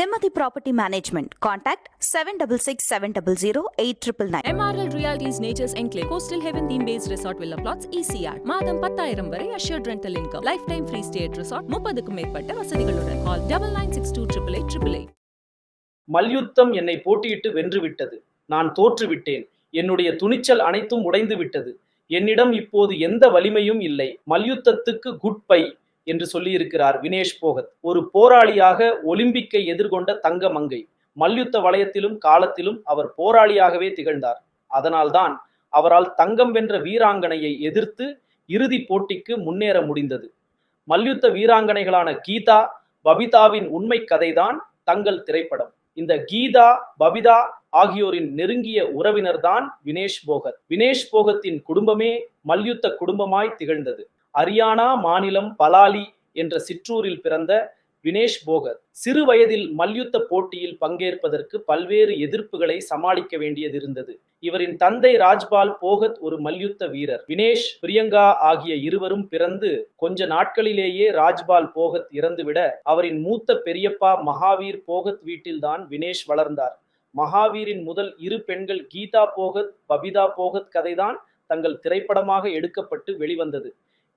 Nimati Property Management. Contact 766 700 8999. MRL Realties Nature's Enclave Coastal Heaven theme based resort villa plots ECR மாதம் பத்தாயிரம் வரை assured rental income. Life time free stay resort முப்பதுக்கும் மேற்பட்ட வசதிகளுடன் call double nine six two triple eight triple eight மல்யுத்தம் என்னை போட்டியிட்டு வென்றுவிட்டது. நான் தோற்றுவிட்டேன். என்னுடைய துணிச்சல் அனைத்தும் உடைந்து விட்டது என்னிடம் இப்போது எந்த வலிமையும் இல்லை. மல்யுத்தத்துக்கு குட் பை. என்று சொல்லியிருக்கிறார் வினேஷ் போகத். ஒரு போராளியாக ஒலிம்பிக்கை எதிர்கொண்ட தங்க மங்கை. மல்யுத்த வளையத்திலும் காலத்திலும் அவர் போராளியாகவே திகழ்ந்தார். அதனால்தான் அவரால் தங்கம் வென்ற வீராங்கனையை எதிர்த்து இறுதிப் போட்டிக்கு முன்னேற முடிந்தது. மல்யுத்த வீராங்கனைகளான கீதா பபிதாவின் உண்மை கதைதான் தங்கள் திரைப்படம். இந்த கீதா பபிதா ஆகியோரின் நெருங்கிய உறவினர்தான் வினேஷ் போகத். வினேஷ் போகத்தின் குடும்பமே மல்யுத்த குடும்பமாய் திகழ்ந்தது. அரியானா மாநிலம் பலாலி என்ற சிற்றூரில் பிறந்த வினேஷ் போகத் சிறு வயதில் மல்யுத்த போட்டியில் பங்கேற்பதற்கு பல்வேறு எதிர்ப்புகளை சமாளிக்க வேண்டியதிருந்தது. இவரின் தந்தை ராஜ்பால் போகத் ஒரு மல்யுத்த வீரர். வினேஷ் பிரியங்கா ஆகிய இருவரும் பிறந்து கொஞ்ச நாட்களிலேயே ராஜ்பால் போகத் இறந்துவிட அவரின் மூத்த பெரியப்பா மகாவீர் போகத் வீட்டில்தான் வினேஷ் வளர்ந்தார். மகாவீரின் முதல் இரு பெண்கள் கீதா போகத் பபிதா போகத் கதைதான் தங்கள் திரைப்படமாக எடுக்கப்பட்டு வெளிவந்தது.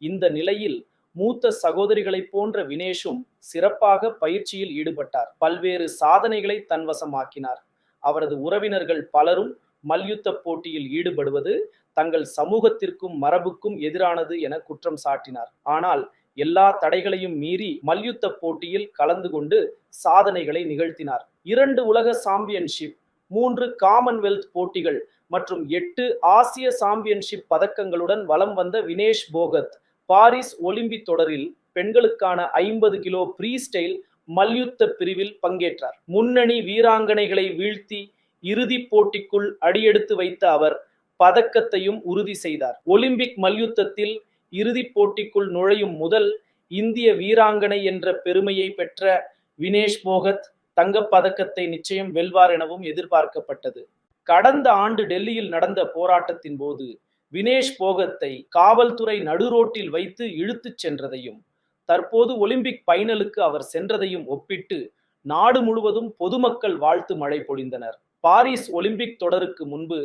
இந்த நிலையில் மூத்த சகோதரிகளைப் போன்ற வினேஷும் சிறப்பாக பயிற்சியில் ஈடுபட்டார். பல்வேறு சாதனைகளை தன்வசமாக்கினார். அவரது உறவினர்கள் பலரும் மல்யுத்த போட்டியில் ஈடுபடுவது தங்கள் சமூகத்திற்கும் மரபுக்கும் எதிரானது என குற்றம் சாட்டினார். ஆனால் எல்லா தடைகளையும் மீறி மல்யுத்த போட்டியில் கலந்து கொண்டு சாதனைகளை நிகழ்த்தினார். இரண்டு உலக சாம்பியன்ஷிப் மூன்று காமன்வெல்த் போட்டிகள் மற்றும் எட்டு ஆசிய சாம்பியன்ஷிப் பதக்கங்களுடன் வலம் வந்த வினேஷ் போகத் பாரிஸ் ஒலிம்பிக் தொடரில் பெண்களுக்கான ஐம்பது கிலோ ஃப்ரீ ஸ்டைல் மல்யுத்த பிரிவில் பங்கேற்றார். முன்னணி வீராங்கனைகளை வீழ்த்தி இறுதிப் போட்டிக்குள் அடியெடுத்து வைத்த அவர் பதக்கத்தையும் உறுதி செய்தார். ஒலிம்பிக் மல்யுத்தத்தில் இறுதிப் போட்டிக்குள் நுழையும் முதல் இந்திய வீராங்கனை என்ற பெருமையை பெற்ற வினேஷ் மோகத் தங்கப் பதக்கத்தை நிச்சயம் வெல்வார் எனவும் எதிர்பார்க்கப்பட்டது. கடந்த ஆண்டு டெல்லியில் நடந்த போராட்டத்தின் போது வினேஷ் போகத்தை காவல்துறை நடுரோட்டில் வைத்து இழுத்துச் சென்றதையும் தற்போது ஒலிம்பிக் பைனலுக்கு அவர் சென்றதையும் ஒப்பிட்டு நாடு முழுவதும் பொதுமக்கள் வாழ்த்து மழை பொழிந்தனர். பாரிஸ் ஒலிம்பிக் தொடருக்கு முன்பு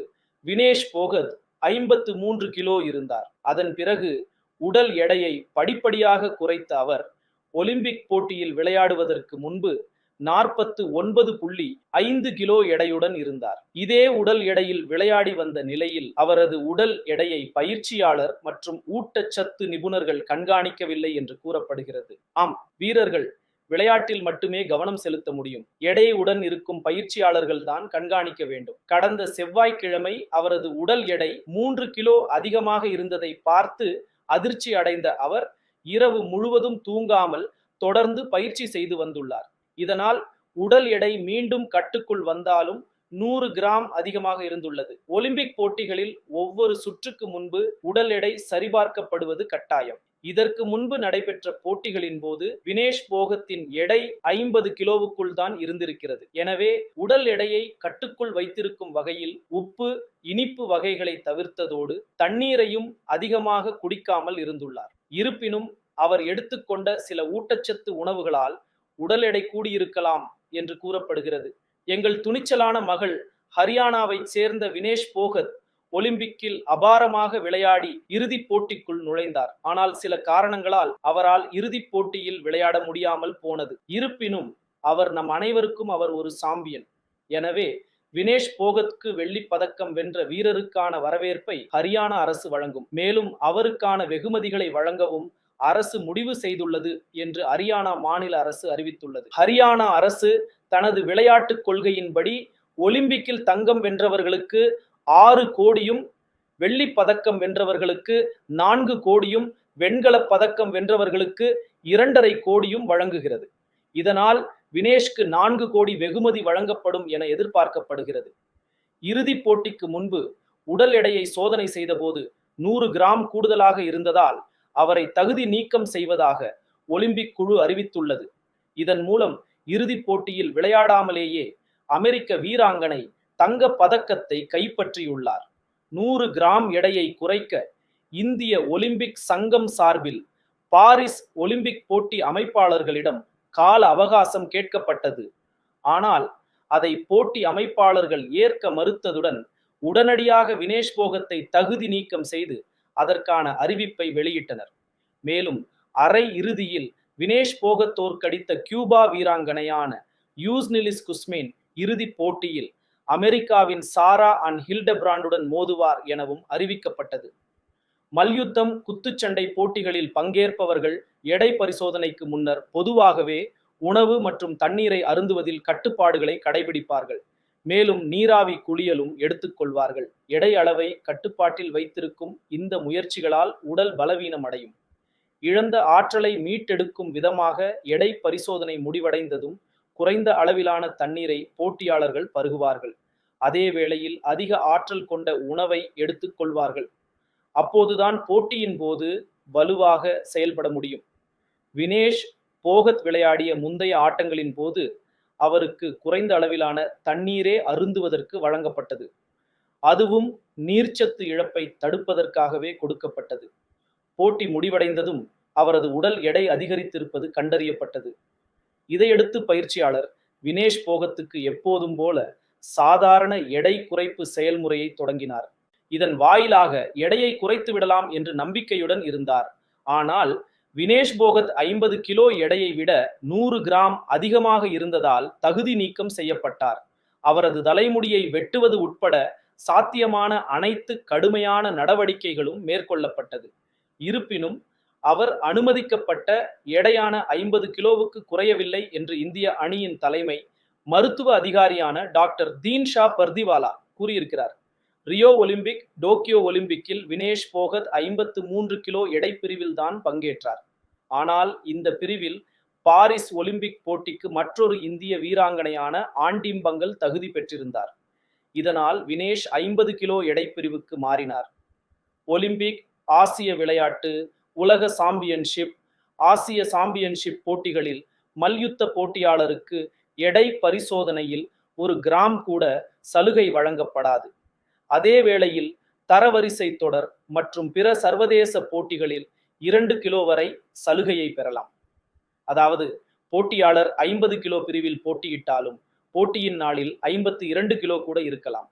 வினேஷ் போகத் ஐம்பத்து மூன்று கிலோ இருந்தார். அதன் பிறகு உடல் எடையை படிப்படியாக குறைத்த அவர் ஒலிம்பிக் போட்டியில் விளையாடுவதற்கு முன்பு நாற்பத்து ஒன்பது புள்ளி ஐந்து கிலோ எடையுடன் இருந்தார். இதே உடல் எடையில் விளையாடி வந்த நிலையில் அவரது உடல் எடையை பயிற்சியாளர் மற்றும் ஊட்டச்சத்து நிபுணர்கள் கண்காணிக்கவில்லை என்று கூறப்படுகிறது. ஆம் வீரர்கள் விளையாட்டில் மட்டுமே கவனம் செலுத்த முடியும். எடையுடன் இருக்கும் பயிற்சியாளர்கள் தான் கண்காணிக்க வேண்டும். கடந்த செவ்வாய்க்கிழமை அவரது உடல் எடை மூன்று கிலோ அதிகமாக இருந்ததை பார்த்து அதிர்ச்சி அடைந்த அவர் இரவு முழுவதும் தூங்காமல் தொடர்ந்து பயிற்சி செய்து வந்துள்ளார். இதனால் உடல் எடை மீண்டும் கட்டுக்குள் வந்தாலும் நூறு கிராம் அதிகமாக இருந்துள்ளது. ஒலிம்பிக் போட்டிகளில் ஒவ்வொரு சுற்றுக்கு முன்பு உடல் எடை சரிபார்க்கப்படுவது கட்டாயம். இதற்கு முன்பு நடைபெற்ற போட்டிகளின் போது வினேஷ் போகத்தின் எடை ஐம்பது கிலோவுக்குள் தான் இருந்திருக்கிறது. எனவே உடல் எடையை கட்டுக்குள் வைத்திருக்கும் வகையில் உப்பு இனிப்பு வகைகளை தவிர்த்ததோடு தண்ணீரையும் அதிகமாக குடிக்காமல் இருந்துள்ளார். இருப்பினும் அவர் எடுத்துக்கொண்ட சில ஊட்டச்சத்து உணவுகளால் உடல் எடை கூடியிருக்கலாம் என்று கூறப்படுகிறது. எங்கள் துணிச்சலான மகள் ஹரியானாவைச் சேர்ந்த வினேஷ் போகத் ஒலிம்பிக்கில் அபாரமாக விளையாடி இறுதிப் போட்டிக்குள் நுழைந்தார். ஆனால் சில காரணங்களால் அவரால் இறுதிப் போட்டியில் விளையாட முடியாமல் போனது. இருப்பினும் அவர் நம் அனைவருக்கும் அவர் ஒரு சாம்பியன். எனவே வினேஷ் போகத்க்கு வெள்ளி பதக்கம் வென்ற வீரருக்கான வரவேற்பை ஹரியானா அரசு வழங்கும். மேலும் அவருக்கான வெகுமதிகளை வழங்கவும் அரசு முடிவு செய்துள்ளது என்று ஹரியானா மாநில அரசு அறிவித்துள்ளது. ஹரியானா அரசு தனது விளையாட்டுக் கொள்கையின்படி ஒலிம்பிக்கில் தங்கம் வென்றவர்களுக்கு ஆறு கோடியும் வெள்ளி பதக்கம் வென்றவர்களுக்கு நான்கு கோடியும் வெண்கலப் பதக்கம் வென்றவர்களுக்கு இரண்டரை கோடியும் வழங்குகிறது. இதனால் வினேஷ்க்கு நான்கு கோடி வெகுமதி வழங்கப்படும் என எதிர்பார்க்கப்படுகிறது. இறுதிப் போட்டிக்கு முன்பு உடல் எடையை சோதனை செய்தபோது நூறு கிராம் கூடுதலாக இருந்ததால் அவரை தகுதி நீக்கம் செய்வதாக ஒலிம்பிக் குழு அறிவித்துள்ளது. இதன் மூலம் இறுதிப் போட்டியில் விளையாடாமலேயே அமெரிக்க வீராங்கனை தங்க பதக்கத்தை கைப்பற்றியுள்ளார். நூறு கிராம் எடையை குறைக்க இந்திய ஒலிம்பிக் சங்கம் சார்பில் பாரிஸ் ஒலிம்பிக் போட்டி அமைப்பாளர்களிடம் கால அவகாசம் கேட்கப்பட்டது. ஆனால் அதை போட்டி அமைப்பாளர்கள் ஏற்க மறுத்ததுடன் உடனடியாக வினேஷ் போகத்தை தகுதி நீக்கம் செய்து அதற்கான அறிவிப்பை வெளியிட்டனர். மேலும் அரை இறுதியில் வினேஷ் போகத் தோற்கடித்த கியூபா வீராங்கனையான யூஸ்னிலிஸ் குஸ்மேன் இறுதிப் போட்டியில் அமெரிக்காவின் சாரா அண்ட் ஹில்டபிராண்டுடன் மோதுவார் எனவும் அறிவிக்கப்பட்டது. மல்யுத்தம் குத்துச்சண்டை போட்டிகளில் பங்கேற்பவர்கள் எடை பரிசோதனைக்கு முன்னர் பொதுவாகவே உணவு மற்றும் தண்ணீரை அருந்துவதில் கட்டுப்பாடுகளை கடைபிடிப்பார்கள். மேலும் நீராவி குளியலும் எடுத்துக்கொள்வார்கள். எடை அளவை கட்டுப்பாட்டில் வைத்திருக்கும் இந்த முயற்சிகளால் உடல் பலவீனம் அடையும் இழந்த ஆற்றலை மீட்டெடுக்கும் விதமாக எடை பரிசோதனை முடிவடைந்ததும் குறைந்த அளவிலான தண்ணீரை போட்டியாளர்கள் பருகுவார்கள். அதே வேளையில் அதிக ஆற்றல் கொண்ட உணவை எடுத்துக்கொள்வார்கள். அப்போதுதான் போட்டியின் போது வலுவாக செயல்பட முடியும். வினேஷ் போகத் விளையாடிய முந்தைய ஆட்டங்களின் போது அவருக்கு குறைந்த அளவிலான தண்ணீரே அருந்துவதற்கு வழங்கப்பட்டது. அதுவும் நீர்ச்சத்து இழப்பை தடுப்பதற்காகவே கொடுக்கப்பட்டது. போட்டி முடிவடைந்ததும் அவரது உடல் எடை அதிகரித்திருப்பது கண்டறியப்பட்டது. இதையடுத்து பயிற்சியாளர் வினேஷ் போகத்துக்கு எப்போதும் போல சாதாரண எடை குறைப்பு செயல்முறையை தொடங்கினார். இதன் வாயிலாக எடையை குறைத்து விடலாம் என்று நம்பிக்கையுடன் இருந்தார். ஆனால் வினேஷ் போகத் ஐம்பது கிலோ எடையை விட நூறு கிராம் அதிகமாக இருந்ததால் தகுதி நீக்கம் செய்யப்பட்டார். அவரது தலைமுடியை வெட்டுவது உட்பட சாத்தியமான அனைத்து கடுமையான நடவடிக்கைகளும் மேற்கொள்ளப்பட்டது. இருப்பினும் அவர் அனுமதிக்கப்பட்ட எடையான ஐம்பது கிலோவுக்கு குறையவில்லை என்று இந்திய அணியின் தலைமை மருத்துவ அதிகாரியான டாக்டர் தீன் ஷா பர்திவாலா கூறியிருக்கிறார். ரியோ ஒலிம்பிக் டோக்கியோ ஒலிம்பிக்கில் வினேஷ் போகத் ஐம்பத்து மூன்று கிலோ எடை பிரிவில் தான் பங்கேற்றார். ஆனால் இந்த பிரிவில் பாரிஸ் ஒலிம்பிக் போட்டிக்கு மற்றொரு இந்திய வீராங்கனையான ஆண்டிம்பங்கல் தகுதி பெற்றிருந்தார். இதனால் வினேஷ் ஐம்பது கிலோ எடை பிரிவுக்கு மாறினார். ஒலிம்பிக் ஆசிய விளையாட்டு உலக சாம்பியன்ஷிப் ஆசிய சாம்பியன்ஷிப் போட்டிகளில் மல்யுத்த போட்டியாளருக்கு எடை பரிசோதனையில் ஒரு கிராம் கூட சலுகை வழங்கப்படாது. அதே வேளையில் தரவரிசை தொடர் மற்றும் பிற சர்வதேச போட்டிகளில் இரண்டு கிலோ வரை சலுகையை பெறலாம். அதாவது போட்டியாளர் ஐம்பது கிலோ பிரிவில் போட்டியிட்டாலும் போட்டியின் நாளில் ஐம்பத்து இரண்டு கிலோ கூட இருக்கலாம்.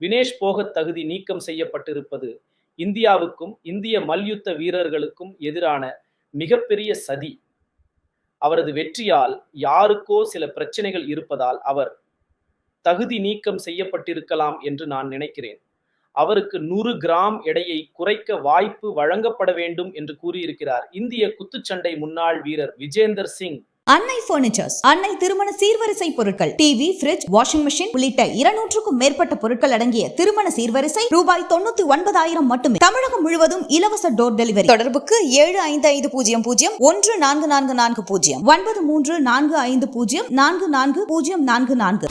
வினேஷ் போகத் தகுதி நீக்கம் செய்யப்பட்டிருப்பது இந்தியாவுக்கும் இந்திய மல்யுத்த வீரர்களுக்கும் எதிரான மிகப்பெரிய சதி. அவரது வெற்றியால் யாருக்கோ சில பிரச்சனைகள் இருப்பதால் அவர் தகுதி நீக்கம் செய்யப்பட்டிருக்கலாம் என்று நான் நினைக்கிறேன். அவருக்கு நூறு கிராம் எடையை குறைக்க வாய்ப்பு வழங்கப்பட வேண்டும் என்று கூறியிருக்கிறார். இந்திய குத்துச்சண்டை முன்னாள் வீரர் விஜேந்தர் சிங். அன்னை பர்னிச்சர்ஸ் அன்னை திருமண சீர்வரிசை பொருட்கள் டிவி பிரிட்ஜ் வாஷிங் மிஷின் உள்ளிட்ட இருநூற்றுக்கும் மேற்பட்ட பொருட்கள் அடங்கிய திருமண சீர்வரிசை ரூபாய் தொண்ணூத்தி ஒன்பதாயிரம் மட்டுமே. தமிழகம் முழுவதும் இலவச டோர் டெலிவரி தொடர்புக்கு ஏழு ஐந்து ஐந்து பூஜ்ஜியம் பூஜ்ஜியம் ஒன்று நான்கு நான்கு நான்கு பூஜ்ஜியம். ஒன்பது மூன்று நான்கு ஐந்து பூஜ்ஜியம் நான்கு நான்கு பூஜ்ஜியம் நான்கு நான்கு.